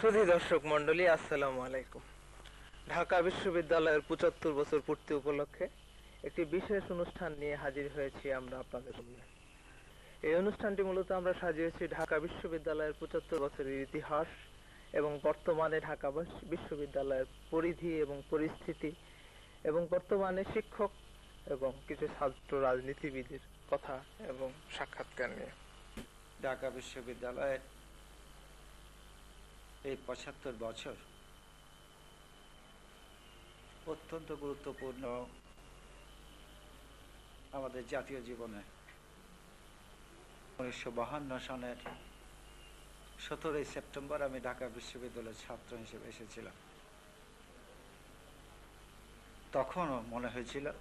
সুধী দর্শক মন্ডলী আসসালামু আলাইকুম। ঢাকা বিশ্ববিদ্যালয়ের পঁচাত্তর বছর পূর্তি উপলক্ষে একটি বিশেষ অনুষ্ঠান নিয়ে হাজির হয়েছি আমরা আপনাদের সামনে। এই অনুষ্ঠানটি মূলত আমরা সাজিয়েছি ঢাকা বিশ্ববিদ্যালয়ের পঁচাত্তর বছরের ইতিহাস এবং বর্তমানে ঢাকা বিশ্ববিদ্যালয়ের পরিধি এবং পরিস্থিতি এবং বর্তমানে শিক্ষক এবং কিছু ছাত্র রাজনীতিবিদের কথা এবং সাক্ষাৎকার নিয়ে। ঢাকা বিশ্ববিদ্যালয়ের এই পঁচাত্তর বছর অত্যন্ত গুরুত্বপূর্ণ আমাদের জাতীয় জীবনে। উনিশশো বাহান্ন সনের সতেরোই সেপ্টেম্বর আমি ঢাকা বিশ্ববিদ্যালয়ের ছাত্র হিসেবে এসেছিলাম। তখনও মনে হয়েছিল,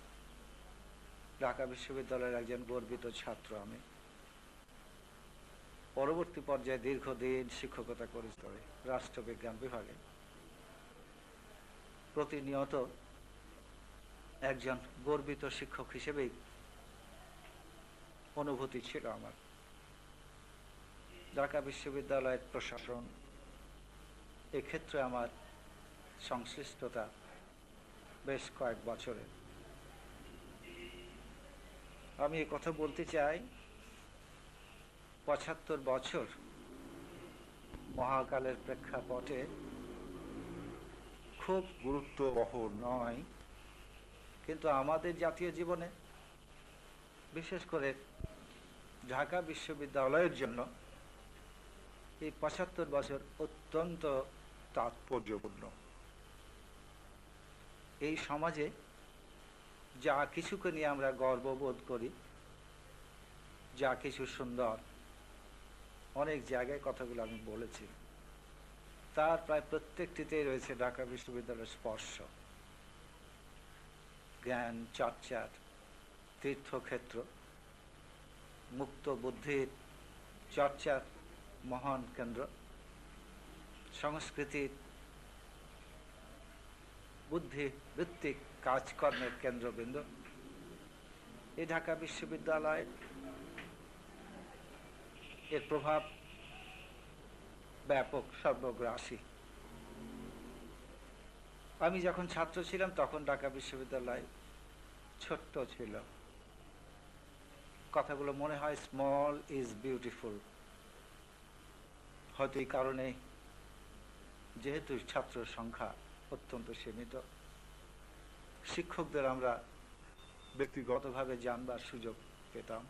ঢাকা বিশ্ববিদ্যালয়ের একজন গর্বিত ছাত্র আমি। পরবর্তী পর্যায়ে দীর্ঘদিন শিক্ষকতা করেছি তবে রাষ্ট্রবিজ্ঞান বিভাগে। প্রতিনিয়ত একজন গর্বিত শিক্ষক হিসেবেই অনুভূতি ছিল আমার। ঢাকা বিশ্ববিদ্যালয়ের প্রশাসন এক্ষেত্রে আমার সংশ্লিষ্টতা বেশ কয়েক বছরের। আমি কথা বলতে চাই পঁচাত্তর বছর মহাকালের প্রেক্ষাপটে খুব গুরুত্ববহ নয়, কিন্তু আমাদের জাতীয় জীবনে, বিশেষ করে ঢাকা বিশ্ববিদ্যালয়ের জন্য এই পঁচাত্তর বছর অত্যন্ত তাৎপর্যপূর্ণ। এই সমাজে যা কিছুকে নিয়ে আমরা গর্ববোধ করি, যা কিছু সুন্দর অনেক জায়গায় কথাগুলো আমি বলেছি। তার প্রায় প্রত্যেকটিতেই রয়েছে ঢাকা বিশ্ববিদ্যালয়ের স্পর্শ। জ্ঞান, চর্চার তীর্থক্ষেত্র, মুক্ত বুদ্ধির চর্চার মহান কেন্দ্র, সংস্কৃতির বুদ্ধি ভিত্তিক কাজকর্মের কেন্দ্রবিন্দু। এই ঢাকা বিশ্ববিদ্যালয় এর প্রভাব ব্যাপক, সর্বগ্রাসী। আমি যখন ছাত্র ছিলাম, তখন ঢাকা বিশ্ববিদ্যালয় ছোট্ট ছিল। কথাগুলো মনে হয় স্মল ইজ বিউটিফুল হয়তো এই কারণে যেহেতু ছাত্র সংখ্যা অত্যন্ত সীমিত, শিক্ষকদের আমরা ব্যক্তিগতভাবে জানবার সুযোগ পেতাম।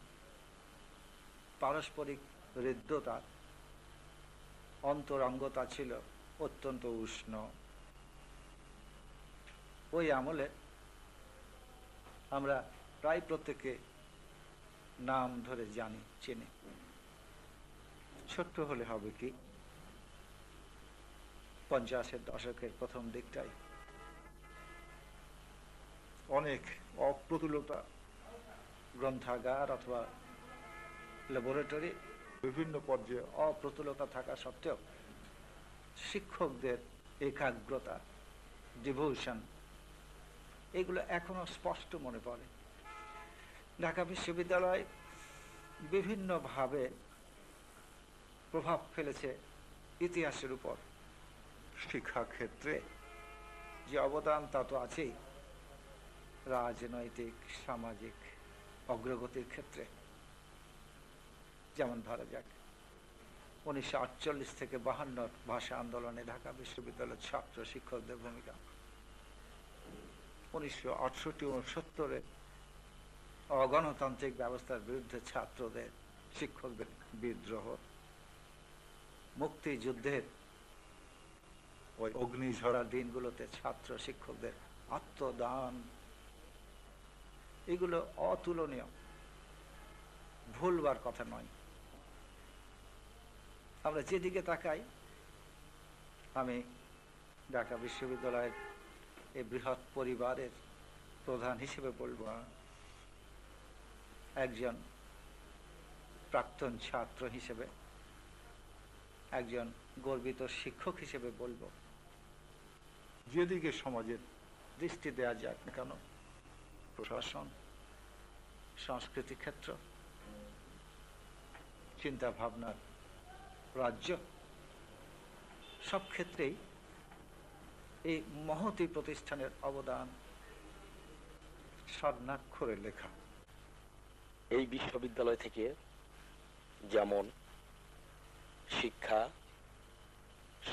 পারস্পরিক হৃদ্যতা। অন্তরঙ্গতা ছিল অত্যন্ত উষ্ণ। ওই আমলে আমরা প্রায় প্রত্যেকে নাম ধরে জানি, চিনি। ছোট্ট হলে হবে কি? পঞ্চাশের দশকের প্রথম দিকটাই। অনেক অপ্রতুলতা, গ্রন্থাগার অথবা ল্যাবরেটরি বিভিন্ন পর্যায়ে অপ্রতুলতা থাকা সত্ত্বেও শিক্ষকদের একাগ্রতা ডিভোশন এগুলো এখনও স্পষ্ট মনে পড়ে। ঢাকা বিশ্ববিদ্যালয় বিভিন্নভাবে প্রভাব ফেলেছে ইতিহাসের উপর। শিক্ষাক্ষেত্রে যে অবদান তা তো আছেই। রাজনৈতিক, সামাজিক, অগ্রগতির ক্ষেত্রে। যেমন ধরা যাক, উনিশশো আটচল্লিশ থেকে বাহান্ন ভাষা আন্দোলনে ঢাকা বিশ্ববিদ্যালয়ের ছাত্র শিক্ষকদের ভূমিকা। উনিশশো আটষট্টি উনসত্তরে অগণতান্ত্রিক ব্যবস্থার বিরুদ্ধে ছাত্রদের শিক্ষকদের বিদ্রোহ, মুক্তিযুদ্ধের ওই অগ্নিঝরা দিনগুলোতে ছাত্র শিক্ষকদের আত্মদান, এগুলো অতুলনীয়, ভুলবার কথা নয়। আমরা যেদিকে তাকাই, আমি ঢাকা বিশ্ববিদ্যালয়ের এই বৃহৎ পরিবারের প্রধান হিসেবে বলব একজন প্রাক্তন ছাত্র হিসেবে, একজন গর্বিত শিক্ষক হিসেবে বলব, যেদিকে সমাজের দৃষ্টি দেওয়া যাক না কেন, প্রশাসন সংস্কৃতি ক্ষেত্র চিন্তা ভাবনার রাজ্য। সব ক্ষেত্রেই এই মহতি প্রতিষ্ঠানের অবদান স্বর্ণাক্ষরে লেখা। এই বিশ্ববিদ্যালয় থেকে যেমন শিক্ষা,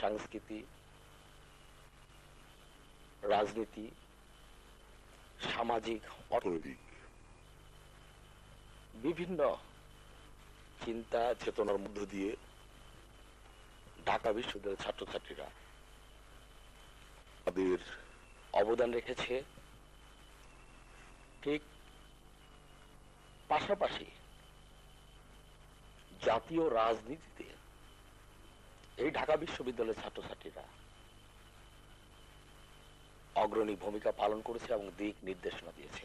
সংস্কৃতি, রাজনীতি, সামাজিক, অর্থনৈতিক বিভিন্ন চিন্তা চেতনার মধ্য দিয়ে ঢাকা বিশ্ববিদ্যালয়ের ছাত্রছাত্রীরা তাদের অবদান রেখেছে। ঠিক পাশাপাশি জাতীয় রাজনীতিতে এই ঢাকা বিশ্ববিদ্যালয়ের ছাত্রছাত্রীরা অগ্রণী ভূমিকা পালন করেছে এবং দিক নির্দেশনা দিয়েছে।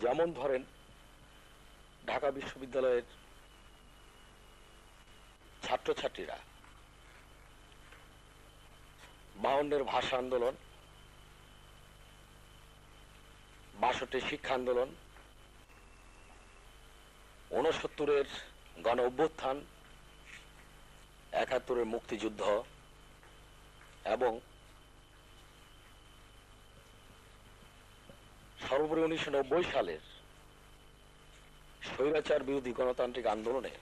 যেমন ধরেন, ঢাকা বিশ্ববিদ্যালয়ের ছাত্রছাত্রীরা বাউন্নের ভাষা আন্দোলন, বাষট্টি শিক্ষা আন্দোলন, ঊনসত্তরের গণ অভ্যুত্থান, একাত্তরের মুক্তিযুদ্ধ এবং সর্বোপরি উনিশশো নব্বই সালের স্বৈরাচার বিরোধী গণতান্ত্রিক আন্দোলনে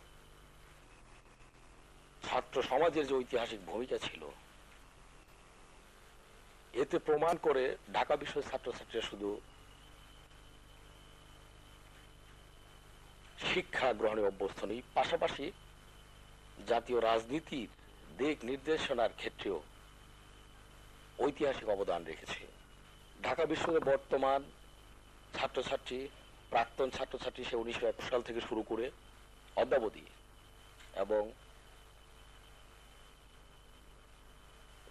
ছাত্র সমাজের যে ঐতিহাসিক ভূমিকা ছিল এতে প্রমাণ করে ঢাকা বিশ্বের ছাত্রছাত্রীরা শুধু শিক্ষা গ্রহণে অভ্যস্ত নেই, পাশাপাশি জাতীয় রাজনীতির দিক নির্দেশনার ক্ষেত্রেও ঐতিহাসিক অবদান রেখেছে। ঢাকা বিশ্ববিদ্যালয়ের বর্তমান ছাত্রছাত্রী, প্রাক্তন ছাত্রছাত্রী সে উনিশশো একুশ সাল থেকে শুরু করে অদ্যাবধি এবং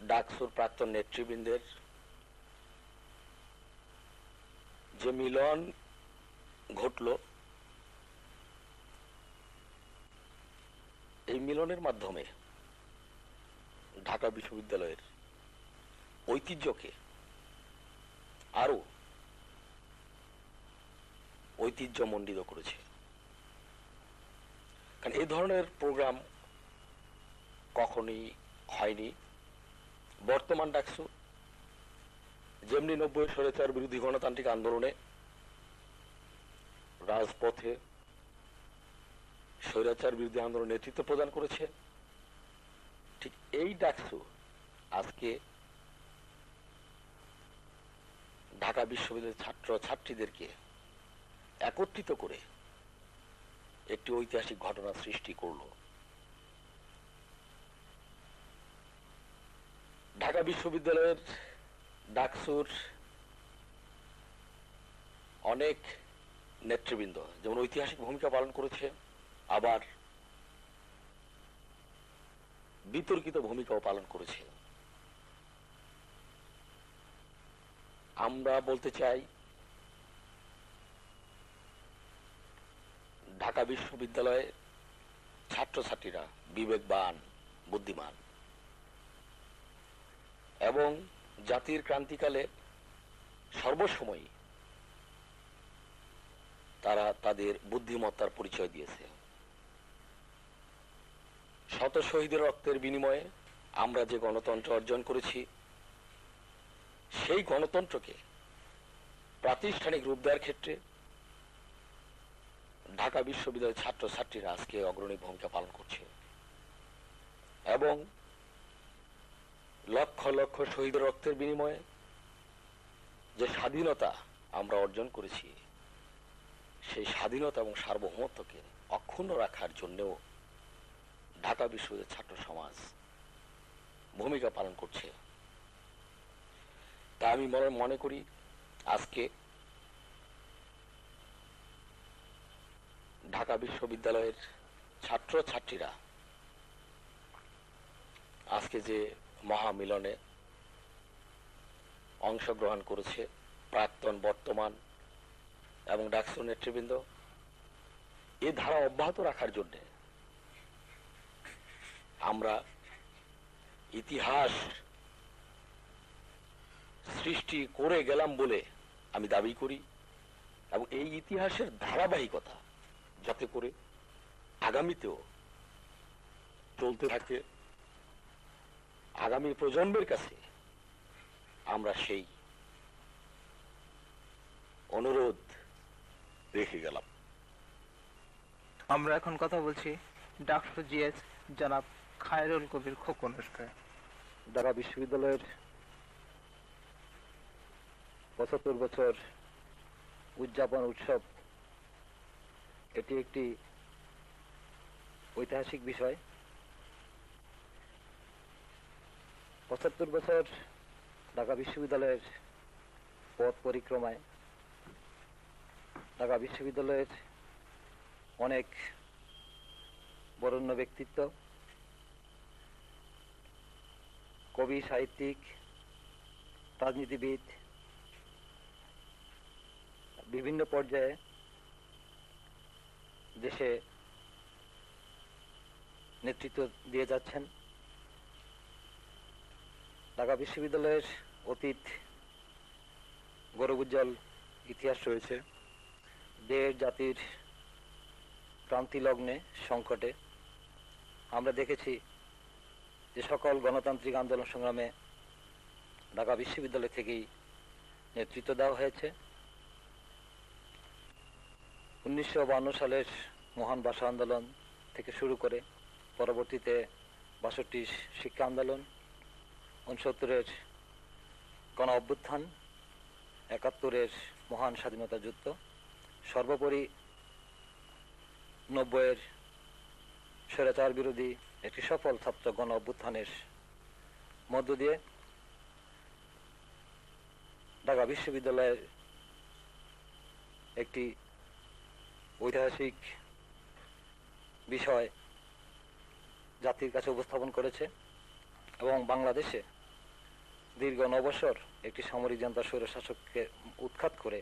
ডাকসুর প্রাক্তন নেতৃবৃন্দের যে মিলন ঘটল, এই মিলনের মাধ্যমে ঢাকা বিশ্ববিদ্যালয়ের ঐতিহ্যকে আরও ঐতিহ্যমণ্ডিত করেছে। কারণ এই ধরনের প্রোগ্রাম কখনই হয়নি। বর্তমান ডাকসু। যেমনি নব্বই স্বৈরাচার বিরোধী গণতান্ত্রিক আন্দোলনে রাজপথে স্বৈরাচার বিরোধী আন্দোলন নেতৃত্ব প্রদান করেছে, ঠিক এই ডাকসু আজকে ঢাকা বিশ্ববিদ্যালয়ের ছাত্র ছাত্রীদেরকে একত্রিত করে একটি ঐতিহাসিক ঘটনা সৃষ্টি করল। ঢাকা বিশ্ববিদ্যালয়ের ডাকসুর অনেক নেতৃবৃন্দ, যেমন ঐতিহাসিক ভূমিকা পালন করেছে, আবার বিতর্কিত ভূমিকাও পালন করেছে। আমরা বলতে চাই, ঢাকা বিশ্ববিদ্যালয়ে ছাত্রছাত্রীরা বিবেকবান, বুদ্ধিমান। এবং জাতির ক্রান্তিকালে সর্বসময় তারা তাদের বুদ্ধিমত্তার পরিচয় দিয়েছে। শত শহীদের রক্তের বিনিময়ে আমরা যে গণতন্ত্র অর্জন করেছি, সেই গণতন্ত্রকে প্রাতিষ্ঠানিক রূপ দেওয়ার ক্ষেত্রে ঢাকা বিশ্ববিদ্যালয়ের ছাত্রছাত্রীরা আজকে অগ্রণী ভূমিকা পালন করছে। এবং লক্ষ লক্ষ শহীদ রক্তের বিনিময়ে যে স্বাধীনতা আমরা অর্জন করেছি, সেই স্বাধীনতা এবং সার্বভৌমত্বকে অক্ষুণ্ণ রাখার জন্যও ঢাকা বিশ্ববিদ্যালয়ের ছাত্র সমাজ ভূমিকা পালন করছে। তা আমি মনে করি আজকে ঢাকা বিশ্ববিদ্যালয়ের ছাত্র ছাত্রীরা আজকে যে মহামিলনে অংশগ্রহণ করেছে প্রাক্তন বর্তমান এবং ডাকসু নেতৃবৃন্দ। এ ধারা অব্যাহত রাখার জন্যে আমরা ইতিহাস সৃষ্টি করে গেলাম বলে আমি দাবি করি এবং এই ইতিহাসের ধারাবাহিকতা যাতে করে আগামীতেও চলতে থাকে। আগামী প্রজন্মের কাছে আমরা সেই অনুরোধ রেখে গেলাম। আমরা এখন কথা বলছি ডাক্তার জিএস জনাব খায়রুল কবির খোকনের ঢাকা বিশ্ববিদ্যালয়ের পঁচাত্তর বছর উদযাপন উৎসব এটি একটি ঐতিহাসিক বিষয়। পঁচাত্তর বছর ঢাকা বিশ্ববিদ্যালয়ের পথ পরিক্রমায়। ঢাকা বিশ্ববিদ্যালয়ের অনেক বরণ্য ব্যক্তিত্ব, কবি, সাহিত্যিক, রাজনীতিবিদ, বিভিন্ন পর্যায়ে দেশে নেতৃত্ব দিয়ে যাচ্ছেন। ঢাকা বিশ্ববিদ্যালয়ের অতীত গৌরবোজ্জ্বল ইতিহাস রয়েছে। দেশ, জাতির ক্রান্তি লগ্নে সংকটে আমরা দেখেছি যে সকল গণতান্ত্রিক আন্দোলন সংগ্রামে ঢাকা বিশ্ববিদ্যালয় থেকেই নেতৃত্ব দেওয়া হয়েছে। উনিশশো সালের মহান ভাষা আন্দোলন থেকে শুরু করে পরবর্তীতে বাষট্টি শিক্ষা আন্দোলন উনসত্তরের গণ অভ্যুত্থান, একাত্তরের মহান স্বাধীনতা যুদ্ধ, সর্বোপরি নব্বইয়ের স্বৈরাচার বিরোধী একটি সফল ছাত্র গণ অভ্যুত্থানের মধ্য দিয়ে ঢাকা বিশ্ববিদ্যালয়ের একটি ঐতিহাসিক বিষয় জাতির কাছে উপস্থাপন করেছে এবং বাংলাদেশে দীর্ঘ নবসর একটি সামরিক জনতা স্বৈরশাসককে উৎখাত করে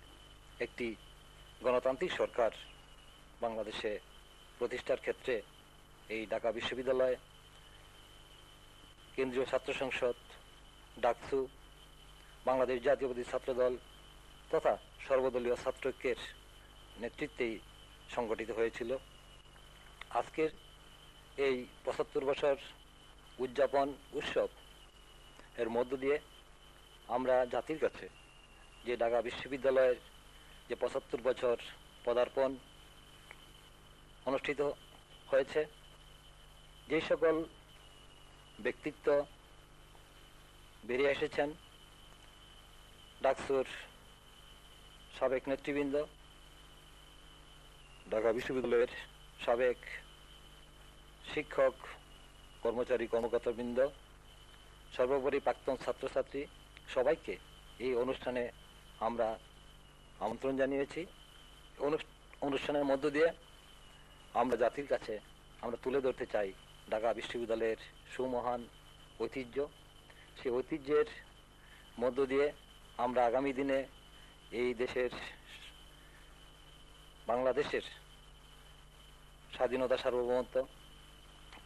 একটি গণতান্ত্রিক সরকার বাংলাদেশে প্রতিষ্ঠার ক্ষেত্রে এই ঢাকা বিশ্ববিদ্যালয়, কেন্দ্রীয় ছাত্র সংসদ, ডাকসু, বাংলাদেশ জাতীয়বাদী ছাত্রদল তথা সর্বদলীয় ছাত্রকের নেতৃত্বেই সংগঠিত হয়েছিল। আজকের এই পঁচাত্তর বছর উদযাপন উৎসব এর মধ্য দিয়ে আমরা জাতির কাছে যে ঢাকা বিশ্ববিদ্যালয়ের যে পঁচাত্তর বছর পদার্পণ অনুষ্ঠিত হয়েছে, যে সকল ব্যক্তিত্ব বেরিয়ে এসেছেন, ডাকসুর সাবেক নেতৃবৃন্দ, ঢাকা বিশ্ববিদ্যালয়ের সাবেক শিক্ষক, কর্মচারী, কর্মকর্তাবৃন্দ সর্বোপরি প্রাক্তন ছাত্রছাত্রী সবাইকে এই অনুষ্ঠানে আমরা আমন্ত্রণ জানিয়েছি। অনুষ- অনুষ্ঠানের মধ্য দিয়ে আমরা জাতির কাছে আমরা তুলে ধরতে চাই ঢাকা বিশ্ববিদ্যালয়ের সুমহান ঐতিহ্য। সেই ঐতিহ্যের মধ্য দিয়ে আমরা আগামী দিনে এই দেশের বাংলাদেশের স্বাধীনতা সার্বভৌমত্ব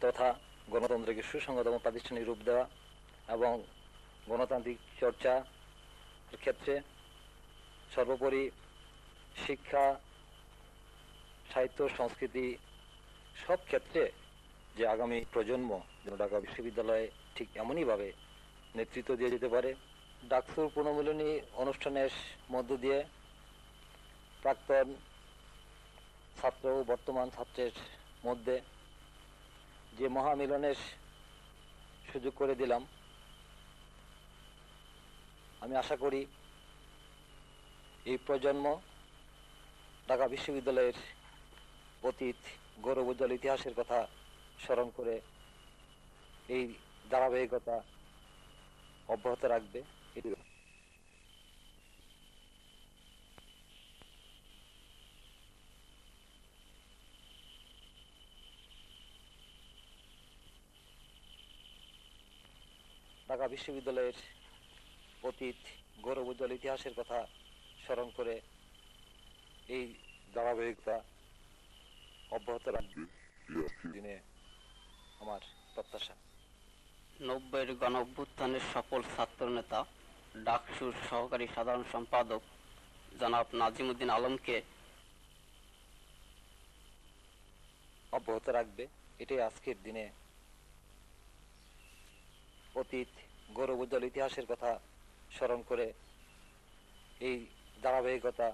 তথা গণতন্ত্রকে সুসংগত এবং প্রাতিষ্ঠানিক রূপ দেওয়া এবং গণতান্ত্রিক চর্চা ক্ষেত্রে সর্বোপরি শিক্ষা, সাহিত্য, সংস্কৃতি সব ক্ষেত্রে যে আগামী প্রজন্ম যেন ঢাকা বিশ্ববিদ্যালয়ে ঠিক এমনইভাবে নেতৃত্ব দিয়ে যেতে পারে। ডাকসুর পুনর্মিলনী অনুষ্ঠানের মধ্য দিয়ে প্রাক্তন ছাত্র ও বর্তমান ছাত্রের মধ্যে যে মহামিলনের সুযোগ করে দিলাম আমি আশা করি এই প্রজন্ম ঢাকা বিশ্ববিদ্যালয়ের অতীত গৌরবোজ্জ্বল ইতিহাসের কথা স্মরণ করে এই ধারাবাহিকতা অব্যাহত রাখবে। এটি ঢাকা বিশ্ববিদ্যালয়ের অতীত গৌরবোজ্জ্বল ইতিহাসের কথা স্মরণ করে এই ধারাবাহিকতা অব্যাহত রাখবে দিনে আমার প্রত্যাশা। নব্বইয়ের গণ অভ্যুত্থানের সফল ছাত্র নেতা ডাকসুর সহকারী সাধারণ সম্পাদক জনাব নাজিমুদ্দিন আলমকে অব্যাহত রাখবে এটাই আজকের দিনে অতীত গৌরবোজ্জ্বল ইতিহাসের কথা স্মরণ করে এই ধারাবাহিকতা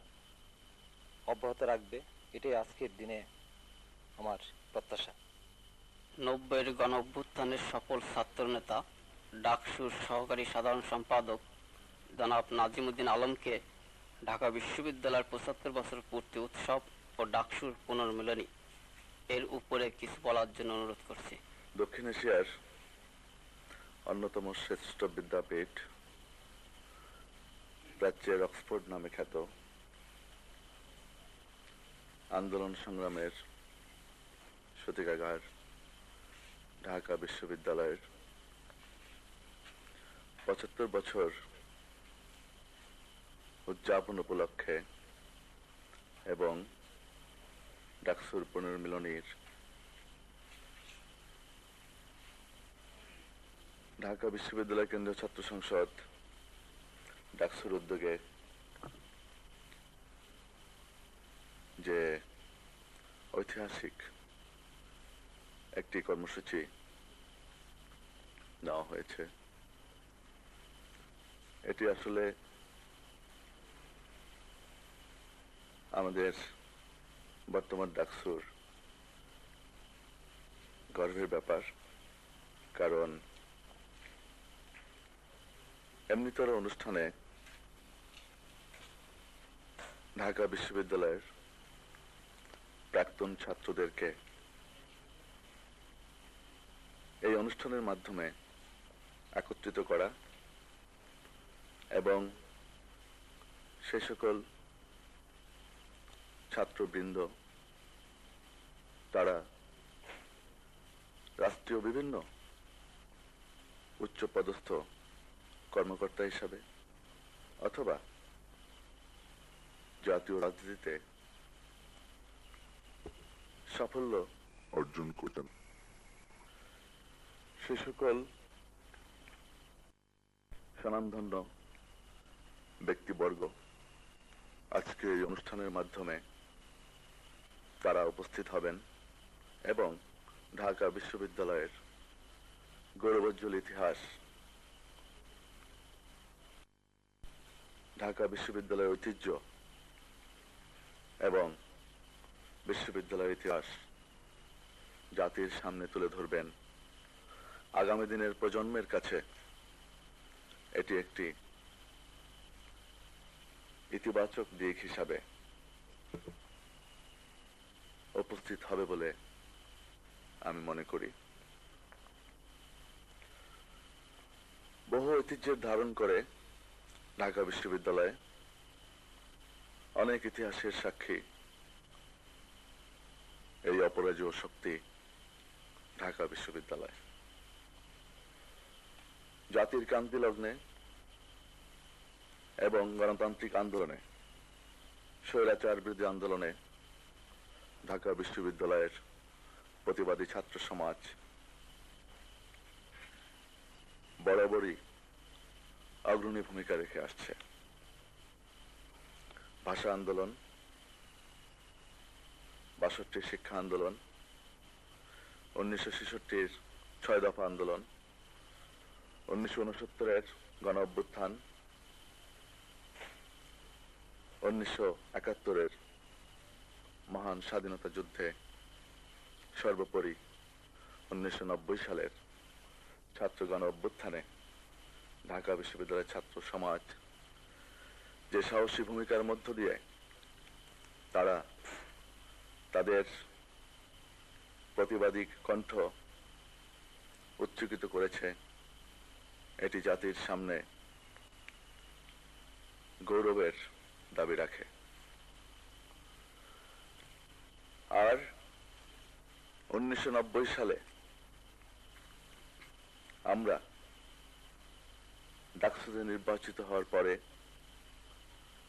অব্যাহত রাখবে এটাই আজকের দিনে আমার প্রত্যাশা। নব্বইয়ের গণ অভ্যুত্থানের সফল ছাত্রনেতা ডাকসুর সহকারী সাধারণ সম্পাদক জনাব নাজিমুদ্দিন আলমকে ঢাকা বিশ্ববিদ্যালয়ের পঁচাত্তর বছর পূর্তি উৎসব ও ডাকসুর পুনর্মিলনী এর উপরে কিছু বলার জন্য অনুরোধ করছি। দক্ষিণ এশিয়ার অন্যতম শ্রেষ্ঠ বিদ্যাপীঠ প্রাচ্যের অক্সফোর্ড নামে খ্যাত আন্দোলন সংগ্রামের সতিকাগার, ঢাকা বিশ্ববিদ্যালয়ের পঁচাত্তর বছর উদযাপন উপলক্ষে এবং ডাকসুর পুনর্মিলনীর ঢাকা বিশ্ববিদ্যালয় কেন্দ্রীয় ছাত্র সংসদ ডাকসুর উদ্যোগে যে ঐতিহাসিক একটি কর্মসূচি নেওয়া হয়েছে, এটি আসলে আমাদের বর্তমান ডাকসুর গর্বের ব্যাপার। কারণ এমনিতর অনুষ্ঠানে ঢাকা বিশ্ববিদ্যালয়ের প্রাক্তন ছাত্রদেরকে এই অনুষ্ঠানের মাধ্যমে একত্রিত করা এবং সে সকল ছাত্রবৃন্দ, তারা রাষ্ট্রীয় বিভিন্ন উচ্চপদস্থ কর্মকর্তা হিসাবে অথবা জাতীয় রাজনীতিতে সাফল্য অর্জন করতেন। সে সকল স্বনামধন্য ব্যক্তিবর্গ আজকে এই অনুষ্ঠানের মাধ্যমে তারা উপস্থিত হবেন এবং ঢাকা বিশ্ববিদ্যালয়ের গৌরবোজ্জ্বল ইতিহাস ঢাকা বিশ্ববিদ্যালয়ের ঐতিহ্য এবং বিশ্ববিদ্যালয়ের ইতিহাস জাতির সামনে তুলে ধরবেন। আগামী দিনের প্রজন্মের কাছে এটি একটি ইতিবাচক দিক হিসাবে উপস্থিত হবে বলে আমি মনে করি। বহু ঐতিহ্যের ধারণ করে ঢাকা বিশ্ববিদ্যালয়ে অনেক ইতিহাসের সাক্ষী। এই অপরাজয় শক্তি ঢাকা বিশ্ববিদ্যালয়। জাতির ক্রান্তি লগ্নে এবং গণতান্ত্রিক আন্দোলনে, স্বৈরাচার বিরোধী আন্দোলনে ঢাকা বিশ্ববিদ্যালয়ের প্রতিবাদী ছাত্র সমাজ বরাবরই অগ্রণী ভূমিকা রেখে আসছে। ভাষা আন্দোলন, বাষট্টি শিক্ষা আন্দোলন, উনিশশো ছেষট্টির ছয় দফা আন্দোলন, উনিশশো উনসত্তরের গণ অভ্যুত্থান, উনিশশো একাত্তরের মহান স্বাধীনতা যুদ্ধে সর্বোপরি উনিশশো নব্বই সালের ছাত্র গণ অভ্যুত্থানে ঢাকা বিশ্ববিদ্যালয়ের ছাত্র সমাজ যে সাহসী ভূমিকার মধ্য দিয়ে তারা তাদের প্রতিবাদী কণ্ঠ উচ্চকিত করেছে, এটি জাতির সামনে গৌরবের দাবি রাখে। আর উনিশশো নব্বই সালে আমরা ডাকসুতে নির্বাচিত হওয়ার পরে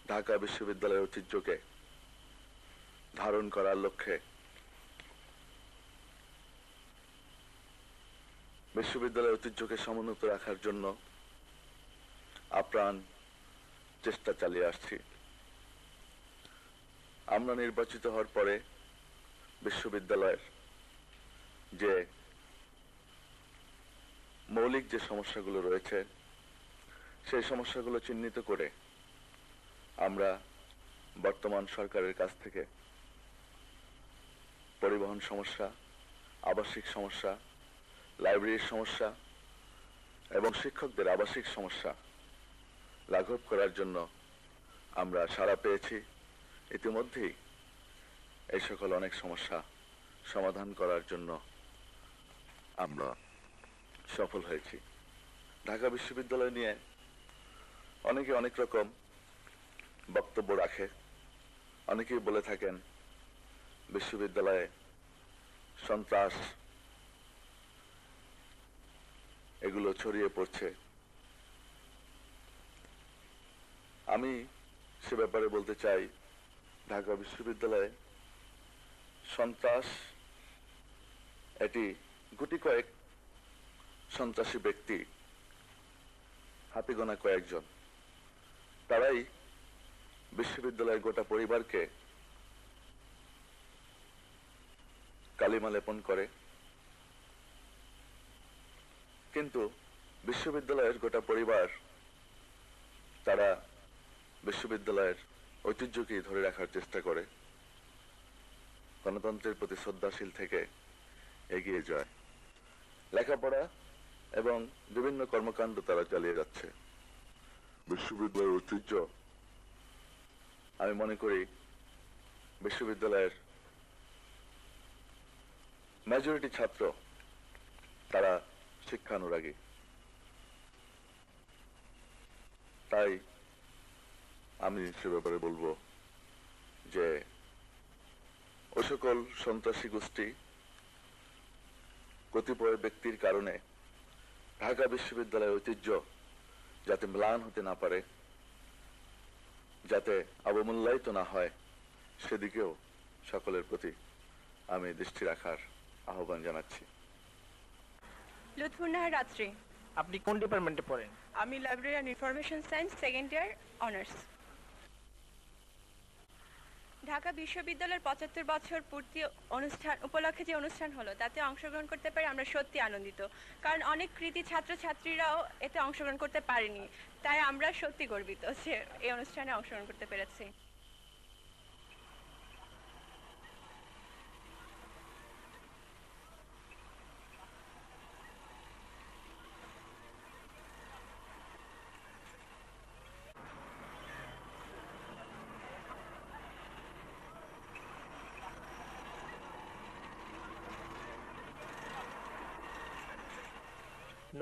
ঢাকা বিশ্ববিদ্যালয়ের ঐতিহ্যকে ধারণ করার লক্ষ্যে বিশ্ববিদ্যালয়ের ঐতিহ্যকে সমুন্নত রাখার জন্য আপ্রাণ চেষ্টা চালিয়ে আসছি। আমরা নির্বাচিত হওয়ার পরে বিশ্ববিদ্যালয়ের যে মৌলিক যে সমস্যাগুলো রয়েছে, সেই সমস্যাগুলো চিহ্নিত করে আমরা বর্তমান সরকারের কাছ থেকে পরিবহন সমস্যা, আবাসিক সমস্যা, লাইব্রেরির সমস্যা এবং শিক্ষকদের আবাসিক সমস্যা লাঘব করার জন্য আমরা সাড়া পেয়েছি। ইতিমধ্যেই এই সকল অনেক সমস্যা সমাধান করার জন্য আমরা সফল হয়েছি। ঢাকা বিশ্ববিদ্যালয় নিয়ে অনেকে অনেক রকম বক্তব্য রাখে। অনেকেই বলে থাকেন, বিশ্ববিদ্যালয়ে সন্ত্রাস এগুলো ছড়িয়ে পড়ছে। আমি সে ব্যাপারে বলতে চাই, ঢাকা বিশ্ববিদ্যালয়ে সন্ত্রাস এটি গুটি কয়েক সন্ত্রাসী ব্যক্তি হাতে গোনা কয়েকজন। তারাই বিশ্ববিদ্যালয়ের গোটা পরিবারকে কালিমা লেপন করে। কিন্তু বিশ্ববিদ্যালয়ের গোটা পরিবার তারা বিশ্ববিদ্যালয়ের ঐতিহ্যকেই ধরে রাখার চেষ্টা করে। গণতন্ত্রের প্রতি শ্রদ্ধাশীল থেকে এগিয়ে যায়। লেখাপড়া এবং বিভিন্ন কর্মকাণ্ড তারা চালিয়ে যাচ্ছে। বিশ্ববিদ্যালয়ের ঐতিহ্য আমি মনে করি বিশ্ববিদ্যালয়ের মেজরিটি ছাত্র তারা শিক্ষানুরাগী। তাই আমি সে ব্যাপারে বলব যে ওই সকল সন্ত্রাসী গোষ্ঠী কতিপয় ব্যক্তির কারণে ঢাকা বিশ্ববিদ্যালয়ের ঐতিহ্য যাতে ম্লান হতে না পারে যাতে অবমূল্যায়িত না হয় সেদিকেও সকলের প্রতি আমি দৃষ্টি রাখার আহ্বান জানাচ্ছি। লুৎফুন্নাহার রাত্রি। আপনি কোন ডিপার্টমেন্টে পড়েন? আমি library and information science second year honours. Dhaka বিশ্ববিদ্যালয়ের পঁচাত্তর বছর পূর্তি অনুষ্ঠান, উপলক্ষে যে অনুষ্ঠান হলো, তাতে অংশগ্রহণ করতে পারি আমরা সত্যি আনন্দিত। কারণ অনেক কৃতি ছাত্রছাত্রীরাও এতে অংশগ্রহণ করতে পারেনি। তাই আমরা সত্যি গর্বিত যে এই অনুষ্ঠানে অংশগ্রহণ করতে পেরেছি।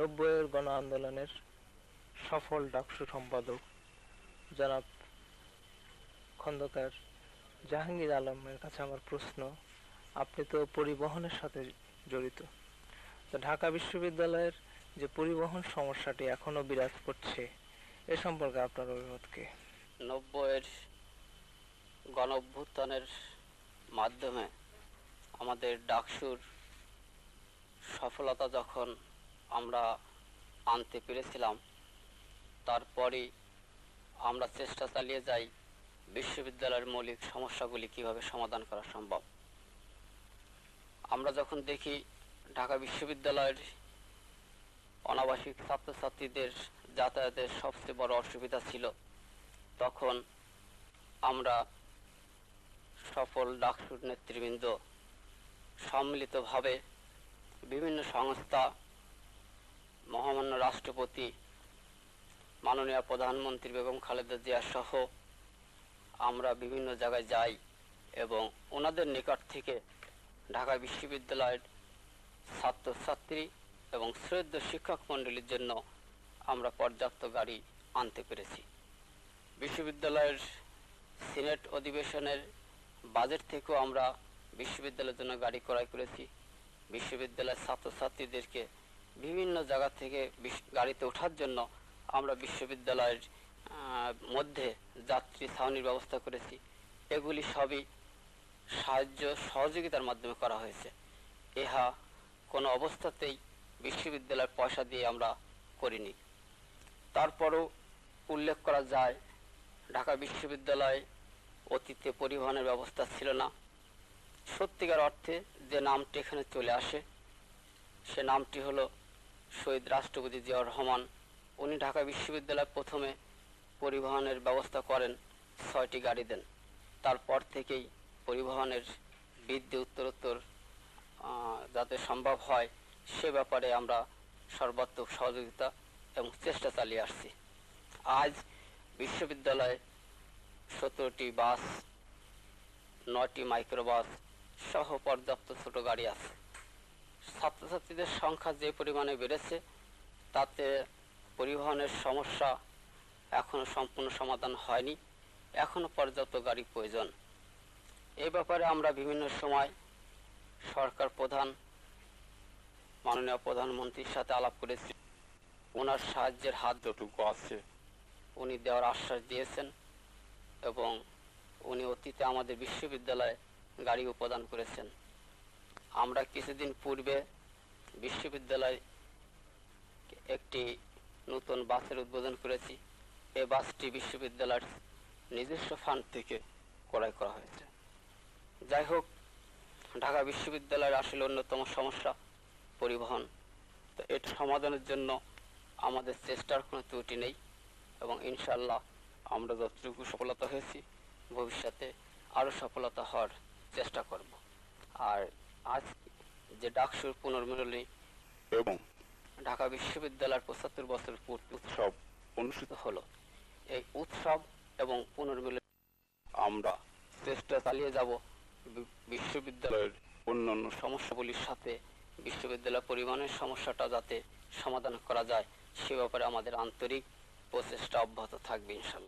নব্বইয়ের গণ আন্দোলনের সফল ডাকসু সম্পাদক জনাব খন্দকার জাহাঙ্গীর আলমের কাছে আমার প্রশ্ন, আপনি তো পরিবহনের সাথে জড়িত। তো ঢাকা বিশ্ববিদ্যালয়ের যে পরিবহন সমস্যাটি এখনও বিরাজ করছে, এ সম্পর্কে আপনার অভিমত কি? নব্বইয়ের গণ অভ্যুত্থানের মাধ্যমে আমাদের ডাকসুর সফলতা যখন আমরা আনতে পেরেছিলাম। তারপরই আমরা চেষ্টা চালিয়ে যাই বিশ্ববিদ্যালয়ের মৌলিক সমস্যাগুলি কীভাবে সমাধান করা সম্ভব। আমরা যখন দেখি ঢাকা বিশ্ববিদ্যালয়ের অনাবাসিক ছাত্রছাত্রীদের যাতায়াতের সবচেয়ে বড় অসুবিধা ছিল, তখন আমরা সফল ডাকসুর নেতৃবৃন্দ সম্মিলিতভাবে বিভিন্ন সংস্থা মহামান্য রাষ্ট্রপতি, মাননীয় প্রধানমন্ত্রী বেগম খালেদা জিয়া সহ আমরা বিভিন্ন জায়গায় যাই এবং ওনাদের নিকট থেকে ঢাকা বিশ্ববিদ্যালয়ের ছাত্রছাত্রী এবং শ্রদ্ধ শিক্ষক মণ্ডলীর জন্য আমরা পর্যাপ্ত গাড়ি আনতে পেরেছি। বিশ্ববিদ্যালয়ের সিনেট অধিবেশনের বাজেট থেকেও আমরা বিশ্ববিদ্যালয়ের জন্য গাড়ি ক্রয় করেছি। বিশ্ববিদ্যালয়ের ছাত্রছাত্রীদেরকে বিভিন্ন জায়গা থেকে গাড়িতে ওঠার জন্য আমরা বিশ্ববিদ্যালয়ের মধ্যে যাত্রী ছাউনির ব্যবস্থা করেছি। এগুলি সবই সাহায্য সহযোগিতার মাধ্যমে করা হয়েছে। ইহা কোনো অবস্থাতেই বিশ্ববিদ্যালয়ের পয়সা দিয়ে আমরা করিনি। তারপরও উল্লেখ করা যায়, ঢাকা বিশ্ববিদ্যালয়ে অতীতে পরিবহনের ব্যবস্থা ছিল না। সত্যিকার অর্থে যে নামটি এখানে চলে আসে, সে নামটি হলো শহীদ রাষ্ট্রপতি জিয়াউর রহমান, উনি ঢাকা বিশ্ববিদ্যালয়ে প্রথমে পরিবহনের ব্যবস্থা করেন, ছয়টি গাড়ি দেন। তারপর থেকেই পরিবহনের বৃদ্ধি উত্তরোত্তর যাতে সম্ভব হয়, সে ব্যাপারে আমরা সর্বাত্মক সহযোগিতা এবং চেষ্টা চালিয়ে আসছি। আজ বিশ্ববিদ্যালয়ে সতেরোটি বাস, নয়টি মাইক্রোবাস সহ পর্যাপ্ত ছোট গাড়ি আছে। ছাত্রছাত্রীদের সংখ্যা যে পরিমাণে বেড়েছে, তাতে পরিবহনের সমস্যা এখনও সম্পূর্ণ সমাধান হয়নি। এখনও পর্যাপ্ত গাড়ি প্রয়োজন। এ ব্যাপারে আমরা বিভিন্ন সময় সরকার প্রধান, মাননীয় প্রধানমন্ত্রীর সাথে আলাপ করেছি। ওনার সাহায্যের হাত যতটুকু আছে, উনি দেওয়ার আশ্বাস দিয়েছেন এবং উনি অতীতে আমাদের বিশ্ববিদ্যালয়ে গাড়িও প্রদান করেছেন। আমরা কিছুদিন পূর্বে বিশ্ববিদ্যালয়ে একটি নতুন বাসের উদ্বোধন করেছি। এই বাসটি বিশ্ববিদ্যালয়ের নিজস্ব ফান্ড থেকে ক্রয় করা হয়েছে। যাই হোক, ঢাকা বিশ্ববিদ্যালয়ের আসলে অন্যতম সমস্যা পরিবহন। তো এটা সমাধানের জন্য আমাদের চেষ্টার কোনো ত্রুটি নেই এবং ইনশাল্লাহ আমরা যতটুকু সফলতা হয়েছি, ভবিষ্যতে আরও সফলতা হওয়ার চেষ্টা করব। আর আজ যে ডাকসুর পুনর্মিলনী এবং ঢাকা বিশ্ববিদ্যালয়ের পঁচাত্তর বছর পূর্তি সব অনুষ্ঠিত হলো। এই উৎসব এবং পুনর্মিলন আমরা চেষ্টা চালিয়ে যাব বিশ্ববিদ্যালয়ের বিদ্যালয়ের অন্যান্য সমস্যাগুলির সাথে। বিশ্ববিদ্যালয় পরিমাণের সমস্যাটা যাতে সমাধান করা যায় সে ব্যাপারে আমাদের আন্তরিক প্রচেষ্টা অব্যাহত থাকবে ইনশাল্লাহ।